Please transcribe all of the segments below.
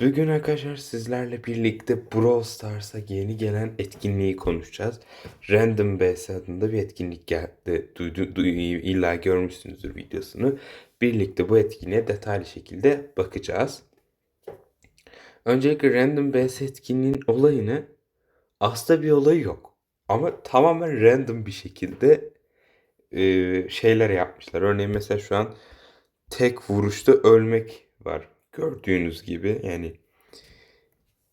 Bugün arkadaşlar sizlerle birlikte Brawl Stars'a yeni gelen etkinliği konuşacağız. Random BS adında bir etkinlik geldi. Duydu, duy- illa görmüşsünüzdür videosunu. Birlikte bu etkinliğe detaylı şekilde bakacağız. Öncelikle Random BS etkinliğinin olayını aslında bir olayı yok. Ama tamamen random bir şekilde e, şeyler yapmışlar. Örneğin mesela şu an tek vuruşta ölmek var. Gördüğünüz gibi yani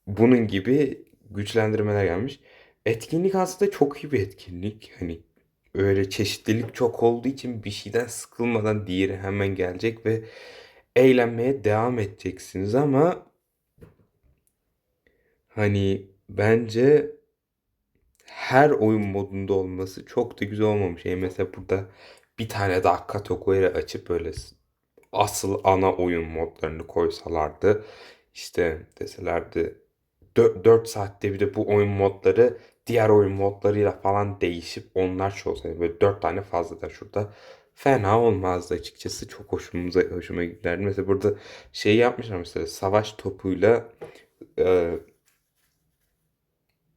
bunun gibi güçlendirmeler gelmiş. Etkinlik aslında çok iyi bir etkinlik. Hani öyle çeşitlilik çok olduğu için bir şeyden sıkılmadan diğeri hemen gelecek ve eğlenmeye devam edeceksiniz ama hani bence her oyun modunda olması çok da güzel olmamış. Yani mesela burada bir tane daha Katoko'yu açıp böyle asıl ana oyun modlarını koysalardı işte deselerdi 4 saatte bir de bu oyun modları diğer oyun modlarıyla falan değişip onlar şey olsaydı böyle 4 tane fazla da şurada fena olmazdı açıkçası çok hoşumuza hoşuma giderdi. Mesela burada şey yapmışlar mesela savaş topuyla e,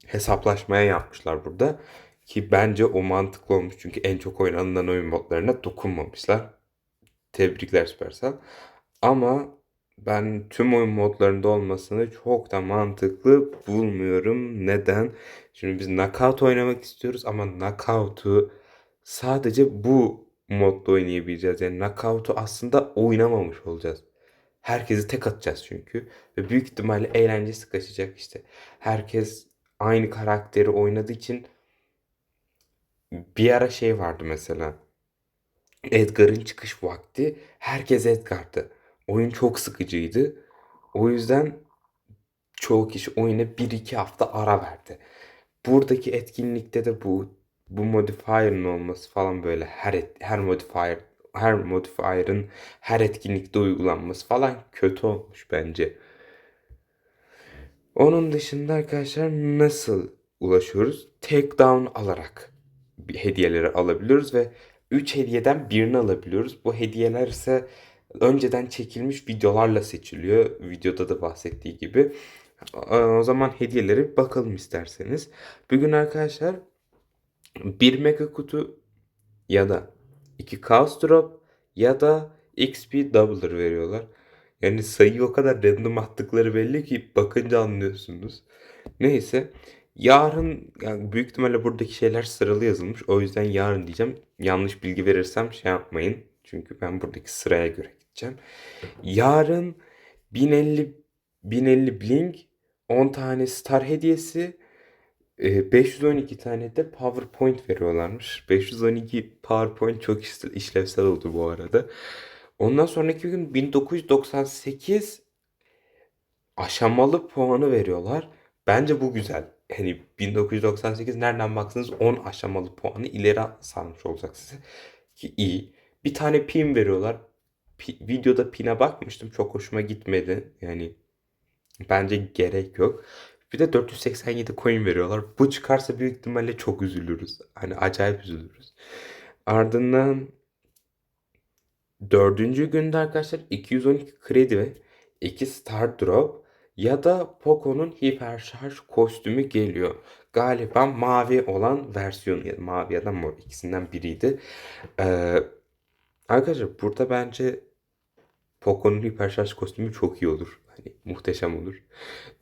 hesaplaşmaya yapmışlar burada. Ki bence o mantıklı olmuş. Çünkü en çok oynanılan oyun modlarına dokunmamışlar. Tebrikler Supercell. Ama ben tüm oyun modlarında olmasını çok da mantıklı bulmuyorum. Neden? Şimdi biz knockout oynamak istiyoruz ama knockout'u sadece bu modda oynayabileceğiz. Yani knockout'u aslında oynamamış olacağız. Herkesi tek atacağız çünkü. Ve büyük ihtimalle eğlencesi kaçacak işte. Herkes aynı karakteri oynadığı için bir ara şey vardı mesela. Edgar'ın çıkış vakti herkes Edgar'dı. Oyun çok sıkıcıydı. O yüzden çoğu kişi oyuna 1-2 hafta ara verdi. Buradaki etkinlikte de bu bu modifier'ın olması falan böyle her et, her modifier her modifier'ın her etkinlikte uygulanması falan kötü olmuş bence. Onun dışında arkadaşlar nasıl ulaşıyoruz? Takedown alarak hediyeleri alabiliyoruz ve 3 hediyeden birini alabiliyoruz. Bu hediyeler ise önceden çekilmiş videolarla seçiliyor. Videoda da bahsettiği gibi. O zaman hediyeleri bakalım isterseniz. Bugün arkadaşlar 1 mega kutu ya da 2 Chaos Drop ya da XP Doubler veriyorlar. Yani sayıyı o kadar random attıkları belli ki bakınca anlıyorsunuz. Neyse. Yarın yani büyük ihtimalle buradaki şeyler sıralı yazılmış. O yüzden yarın diyeceğim. Yanlış bilgi verirsem şey yapmayın. Çünkü ben buradaki sıraya göre gideceğim. Yarın 1050 1050 blink 10 tane star hediyesi e, 512 tane de PowerPoint veriyorlarmış. 512 PowerPoint çok iş- işlevsel oldu bu arada. Ondan sonraki gün 1998 aşamalı puanı veriyorlar. Bence bu güzel. Hani 1998 nereden baksanız 10 aşamalı puanı ileri sarmış olacak size. Ki iyi. Bir tane pin veriyorlar. Pi- videoda pin'e bakmıştım. Çok hoşuma gitmedi. Yani bence gerek yok. Bir de 487 coin veriyorlar. Bu çıkarsa büyük ihtimalle çok üzülürüz. Hani acayip üzülürüz. Ardından dördüncü günde arkadaşlar 212 kredi ve 2 star drop ya da Poco'nun hiper şarj kostümü geliyor. Galiba mavi olan versiyonu ya da mavi ya da mor ikisinden biriydi. Ee, arkadaşlar burada bence Poco'nun hiper şarj kostümü çok iyi olur. Hani muhteşem olur.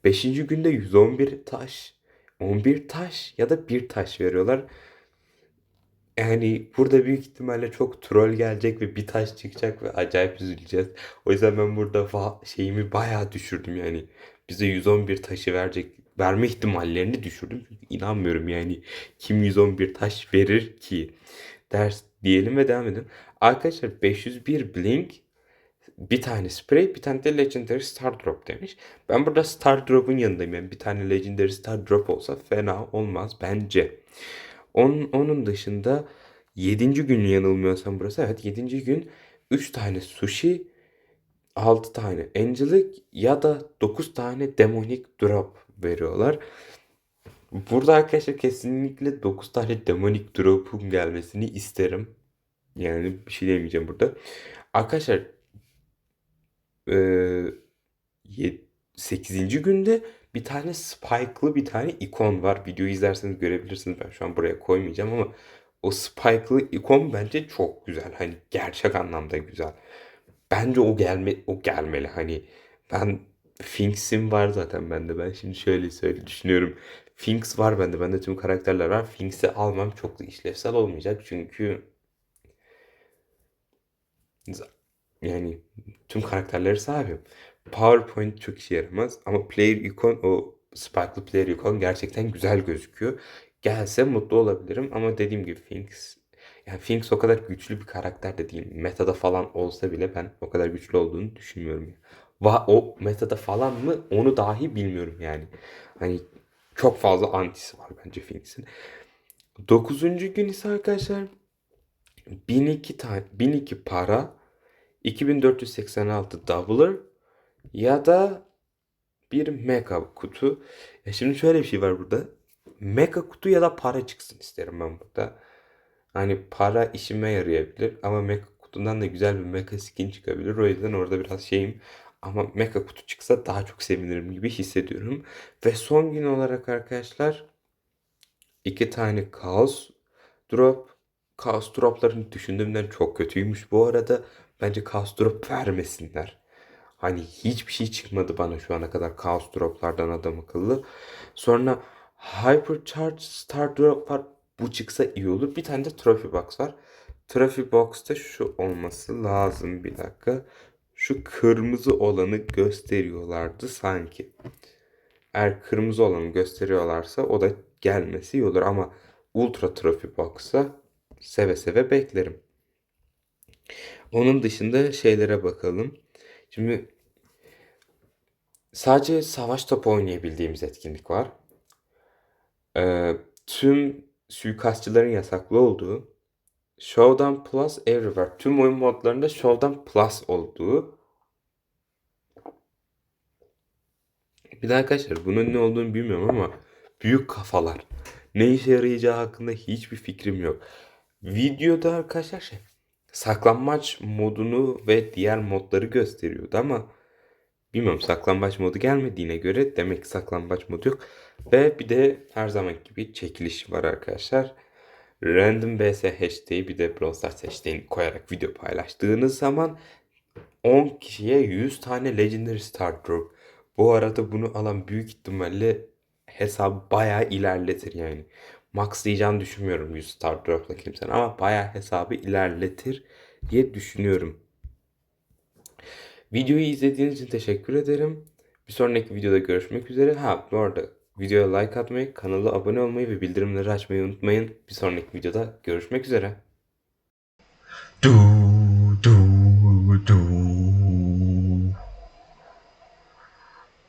Beşinci günde 111 taş, 11 taş ya da bir taş veriyorlar. Yani burada büyük ihtimalle çok troll gelecek ve bir taş çıkacak ve acayip üzüleceğiz. O yüzden ben burada şeyimi bayağı düşürdüm yani. Bize 111 taşı verecek verme ihtimallerini düşürdüm. Çünkü inanmıyorum yani kim 111 taş verir ki ders diyelim ve devam edelim. Arkadaşlar 501 blink bir tane spray, bir tane de Legendary Star Drop demiş. Ben burada Star Drop'un yanındayım. Yani bir tane Legendary Star Drop olsa fena olmaz bence. Onun, onun dışında 7. gün yanılmıyorsam burası. Evet 7. gün 3 tane sushi, 6 tane angelic ya da 9 tane demonic drop veriyorlar. Burada arkadaşlar kesinlikle 9 tane demonic drop'un gelmesini isterim. Yani bir şey demeyeceğim burada. Arkadaşlar eee 8. günde bir tane spike'lı bir tane ikon var. Videoyu izlerseniz görebilirsiniz. Ben şu an buraya koymayacağım ama o spike'lı ikon bence çok güzel. Hani gerçek anlamda güzel. Bence o gelme o gelmeli. Hani ben Finks'im var zaten bende. Ben şimdi şöyle söyle düşünüyorum. Finks var bende. Bende tüm karakterler var. Finks'i almam çok da işlevsel olmayacak. Çünkü yani tüm karakterleri sahibim. PowerPoint çok işe yaramaz ama Player Icon o Sparklı Player Icon gerçekten güzel gözüküyor. Gelse mutlu olabilirim ama dediğim gibi Finks yani Finks o kadar güçlü bir karakter de değil. Meta'da falan olsa bile ben o kadar güçlü olduğunu düşünmüyorum. Va o metada falan mı onu dahi bilmiyorum yani. Hani çok fazla antisi var bence Finks'in. 9. gün ise arkadaşlar 1002 tane 1002 para 2486 doubler ya da bir mega kutu. Ya şimdi şöyle bir şey var burada. Mega kutu ya da para çıksın isterim ben burada. Hani para işime yarayabilir ama mega kutundan da güzel bir mega skin çıkabilir. O yüzden orada biraz şeyim. Ama mega kutu çıksa daha çok sevinirim gibi hissediyorum. Ve son gün olarak arkadaşlar iki tane kaos drop. Kaos dropların düşündüğümden çok kötüymüş bu arada. Bence kaos drop vermesinler. Hani hiçbir şey çıkmadı bana şu ana kadar kaos droplardan adam akıllı. Sonra Hypercharge Star Drop var. Bu çıksa iyi olur. Bir tane de Trophy Box var. Trophy Box'ta şu olması lazım. Bir dakika. Şu kırmızı olanı gösteriyorlardı sanki. Eğer kırmızı olanı gösteriyorlarsa o da gelmesi iyi olur ama Ultra Trophy Box'a seve seve beklerim. Onun dışında şeylere bakalım. Şimdi sadece savaş topu oynayabildiğimiz etkinlik var. Ee, tüm suikastçıların yasaklı olduğu Showdown Plus Everywhere. Tüm oyun modlarında Showdown Plus olduğu. Bir de arkadaşlar bunun ne olduğunu bilmiyorum ama büyük kafalar. Ne işe yarayacağı hakkında hiçbir fikrim yok. Videoda arkadaşlar şey saklanmaç modunu ve diğer modları gösteriyordu ama bilmiyorum saklambaç modu gelmediğine göre demek ki saklambaç modu yok. Ve bir de her zaman gibi çekiliş var arkadaşlar. Random BS hashtag'i bir de Brawl Stars hashtag'ini koyarak video paylaştığınız zaman 10 kişiye 100 tane Legendary Star Drop. Bu arada bunu alan büyük ihtimalle hesabı bayağı ilerletir yani. Maxlayacağını düşünmüyorum 100 Star Drop'la kimsenin ama bayağı hesabı ilerletir diye düşünüyorum. Videoyu izlediğiniz için teşekkür ederim. Bir sonraki videoda görüşmek üzere. Ha bu arada videoya like atmayı, kanala abone olmayı ve bildirimleri açmayı unutmayın. Bir sonraki videoda görüşmek üzere. Do do do